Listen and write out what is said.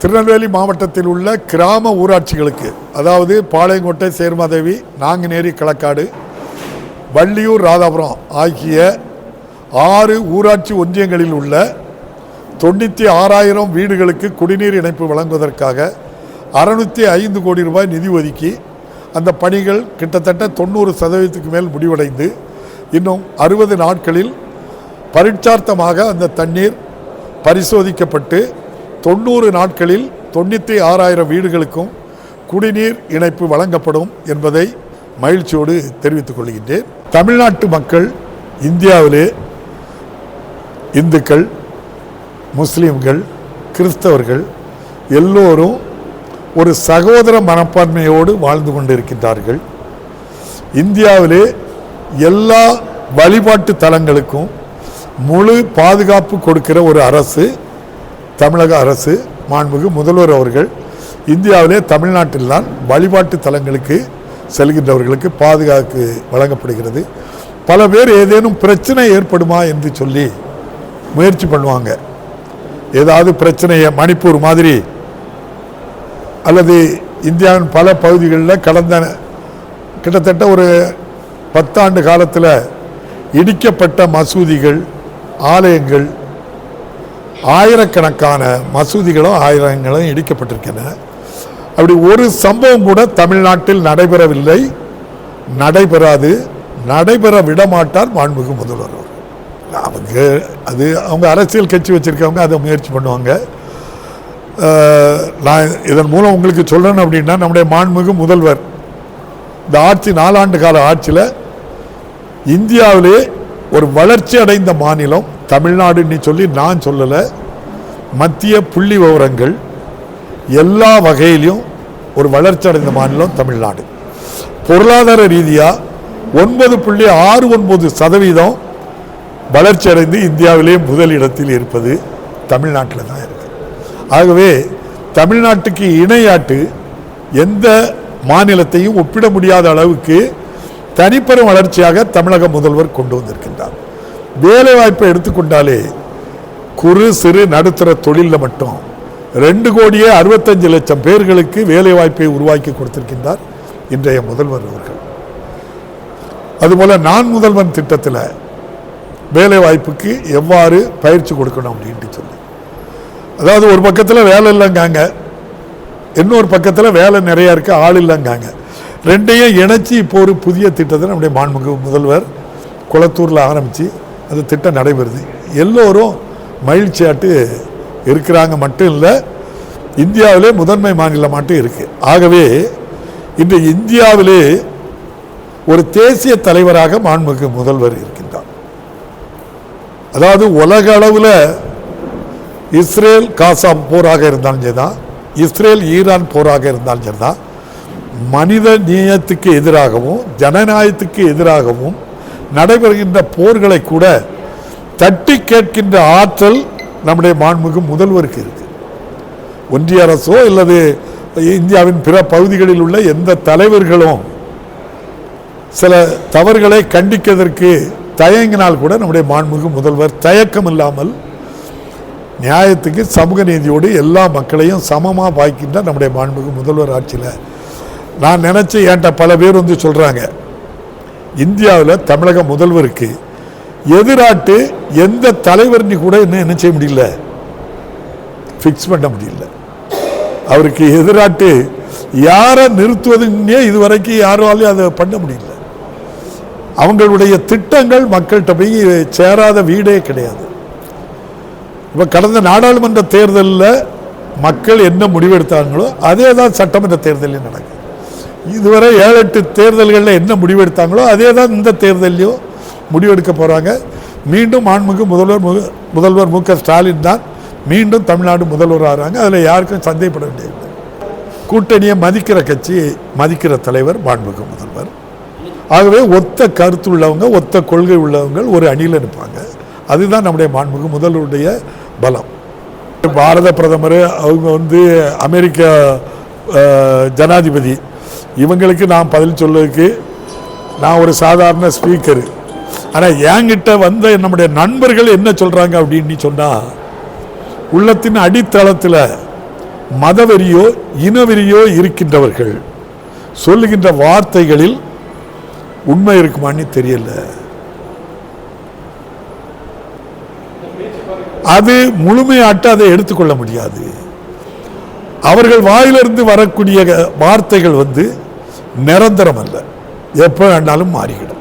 திருநெல்வேலி மாவட்டத்தில் உள்ள கிராம ஊராட்சிகளுக்கு அதாவது பாளையங்கோட்டை சேர்மாதேவி நாங்குநேரி களக்காடு வள்ளியூர் ராதாபுரம் ஆகிய ஆறு ஊராட்சி ஒன்றியங்களில் உள்ள தொண்ணூற்றி ஆறாயிரம் வீடுகளுக்கு குடிநீர் இணைப்பு வழங்குவதற்காக அறுநூற்றி ஐந்து கோடி ரூபாய் நிதி ஒதுக்கி அந்த பணிகள் கிட்டத்தட்ட தொண்ணூறு சதவீதத்துக்கு மேல் முடிவடைந்து இன்னும் அறுபது நாட்களில் பரீட்சார்த்தமாக அந்த தண்ணீர் பரிசோதிக்கப்பட்டு தொண்ணூறு நாட்களில் தொண்ணூற்றி ஆறாயிரம் வீடுகளுக்கும் குடிநீர் இணைப்பு வழங்கப்படும் என்பதை மகிழ்ச்சியோடு தெரிவித்துக் கொள்கின்றேன். தமிழ்நாட்டு மக்கள் இந்தியாவிலே இந்துக்கள் முஸ்லீம்கள் கிறிஸ்தவர்கள் எல்லோரும் ஒரு சகோதர மனப்பான்மையோடு வாழ்ந்து கொண்டிருக்கின்றார்கள். இந்தியாவிலே எல்லா வழிபாட்டு தலங்களுக்கும் முழு பாதுகாப்பு கொடுக்கிற ஒரு அரசு தமிழக அரசு மாண்புமிகு முதல்வர் அவர்கள் இந்தியாவிலே தமிழ்நாட்டில்தான் வழிபாட்டு தலங்களுக்கு செல்கின்றவர்களுக்கு பாதுகாப்பு வழங்கப்படுகிறது. பல பேர் ஏதேனும் பிரச்சனை ஏற்படுமா என்று சொல்லி முயற்சி பண்ணுவாங்க. ஏதாவது பிரச்சனையை மணிப்பூர் மாதிரி அல்லது இந்தியாவின் பல பகுதிகளில் கடந்த கிட்டத்தட்ட ஒரு பத்தாண்டு காலத்தில் இடிக்கப்பட்ட மசூதிகள் ஆலயங்கள் ஆயிரக்கணக்கான மசூதிகளும் ஆயிரங்களும் இடிக்கப்பட்டிருக்கின்றன. அப்படி ஒரு சம்பவம் கூட தமிழ்நாட்டில் நடைபெறவில்லை. நடைபெறாது. நடைபெற விடமாட்டார் மாண்புமிகு முதல்வர் அவங்க அது அவங்க அரசியல் கட்சி வச்சுருக்கவங்க அதை முயற்சி பண்ணுவாங்க. நான் இதன் மூலம் உங்களுக்கு சொல்லணும் அப்படின்னா நம்முடைய மாண்புமிகு முதல்வர் இந்த ஆட்சி நாலாண்டு கால ஆட்சியில் இந்தியாவிலே ஒரு வளர்ச்சி அடைந்த மாநிலம் தமிழ்நாடுன்னு சொல்லி நான் சொல்லலை. மத்திய புள்ளி விவரங்கள் எல்லா வகையிலையும் ஒரு வளர்ச்சி அடைந்த மாநிலம் தமிழ்நாடு. பொருளாதார ரீதியாக ஒன்பது புள்ளி ஆறு ஒன்பது சதவீதம் வளர்ச்சி அடைந்து இந்தியாவிலே முதலிடத்தில் இருப்பது தமிழ்நாட்டில் தான் இருக்குது ஆகவே தமிழ்நாட்டுக்கு இணையாட்டு எந்த மாநிலத்தையும் ஒப்பிட முடியாத அளவுக்கு தனிப்பெரும் வளர்ச்சியாக தமிழக முதல்வர் கொண்டு வந்திருக்கின்றார். வேலைவாய்ப்பை எடுத்துக்கொண்டாலே குறு சிறு நடுத்தர தொழிலில் மட்டும் ரெண்டு கோடியே அறுபத்தஞ்சு லட்சம் பேர்களுக்கு வேலைவாய்ப்பை உருவாக்கி கொடுத்திருக்கின்றார் இன்றைய முதல்வர் அவர்கள். அதுபோல நான் முதல்வன் திட்டத்தில் வேலைவாய்ப்புக்கு எவ்வாறு பயிற்சி கொடுக்கணும் அப்படின்ட்டு சொல்லி. அதாவது ஒரு பக்கத்தில் வேலை இல்லைங்காங்க இன்னொரு பக்கத்தில் வேலை நிறையா இருக்கு ஆள் இல்லைங்காங்க. ரெண்டையும் இணைச்சி இப்போ ஒரு புதிய திட்டத்தை நம்முடைய மாண்புமிகு முதல்வர் குளத்தூரில் ஆரம்பித்து அந்த திட்டம் நடைபெறுது. எல்லோரும் மகிழ்ச்சியாட்டு இருக்கிறாங்க மட்டும் இல்லை இந்தியாவிலே முதன்மை மாநிலமாட்டும் இருக்குது ஆகவே இன்று இந்தியாவிலே ஒரு தேசிய தலைவராக மாண்புமிகு முதல்வர் இருக்கின்றார். அதாவது உலக அளவில் இஸ்ரேல் காசா போராக இருந்தாலும் சரிதான் இஸ்ரேல் ஈரான் போராக இருந்தாலும் சரிதான் மனித நேயத்துக்கு எதிராகவும் ஜனநாயகத்துக்கு எதிராகவும் நடைபெறுகின்ற போர்களை கூட தட்டி கேட்கின்ற ஆற்றல் நம்முடைய மாண்புமிகு முதல்வருக்கு இருக்கு. ஒன்றிய அரசோ அல்லது இந்தியாவின் பிற பகுதிகளில் உள்ள எந்த தலைவர்களும் சில தவறுகளை கண்டிக்கிறதற்கு தயங்கினால் கூட நம்முடைய மாண்புமிகு முதல்வர் தயக்கம் இல்லாமல் நியாயத்துக்கு சமூக நீதியோடு எல்லா மக்களையும் சமமாக பாய்க்கின்ற நம்முடைய மாண்புமிகு முதல்வர் ஆட்சியில். நான் நினச்சி என்கிட்ட பல பேர் வந்து சொல்கிறாங்க இந்தியாவில் தமிழக முதல்வருக்கு எதிராட்டு எந்த தலைவர்னு கூட இன்னும் என்ன செய்ய முடியல? ஃபிக்ஸ் பண்ண முடியல. அவருக்கு எதிராட்டு யாரை நிறுத்துவதுன்னே இதுவரைக்கும் யாராலையும் அதை பண்ண முடியல. அவங்களுடைய திட்டங்கள் மக்கள்கிட்ட போய் சேராத வீடே கிடையாது. இப்போ கடந்த நாடாளுமன்ற தேர்தலில் மக்கள் என்ன முடிவெடுத்தாங்களோ அதே தான் சட்டமன்ற தேர்தலில் நடக்கும் இதுவரை ஏழு எட்டு தேர்தல்களில் என்ன முடிவெடுத்தாங்களோ அதே தான் இந்த தேர்தலையும் முடிவெடுக்க போகிறாங்க மீண்டும் ஆண்மிகு முதல்வர் மு- முதல்வர் மு க. ஸ்டாலின் தான் மீண்டும் தமிழ்நாடு முதல்வர் ஆகிறாங்க அதில் யாருக்கும் சந்தேகப்பட வேண்டியதில்லை. கூட்டணியை மதிக்கிற கட்சி மதிக்கிற தலைவர் மாண்புமிகு முதல்வர். ஆகவே ஒத்த கருத்து உள்ளவங்க ஒத்த கொள்கை உள்ளவங்க ஒரு அணியில் இருப்பாங்க. அதுதான் நம்முடைய மாண்புமிகு முதல்வருடைய பலம். பாரத பிரதமர் அவங்க வந்து அமெரிக்க ஜனாதிபதி இவங்களுக்கு நான் பதில் சொல்றதுக்கு நான் ஒரு சாதாரண ஸ்பீக்கரு ஆனால் என்கிட்ட வந்த நம்முடைய நண்பர்கள் என்ன சொல்கிறாங்க அப்படின்னு சொன்னால் உள்ளத்தின் அடித்தளத்தில் மதவெறியோ இனவெறியோ இருக்கின்றவர்கள் சொல்லுகின்ற வார்த்தைகளில் உண்மை இருக்குமான்னு தெரியல. அது முழுமையாட்ட அதை எடுத்துக்கொள்ள முடியாது. அவர்கள் வாயிலிருந்து வரக்கூடிய வார்த்தைகள் வந்து நிரந்தரம் அல்ல. எப்போ வேணாலும் மாறிவிடும்.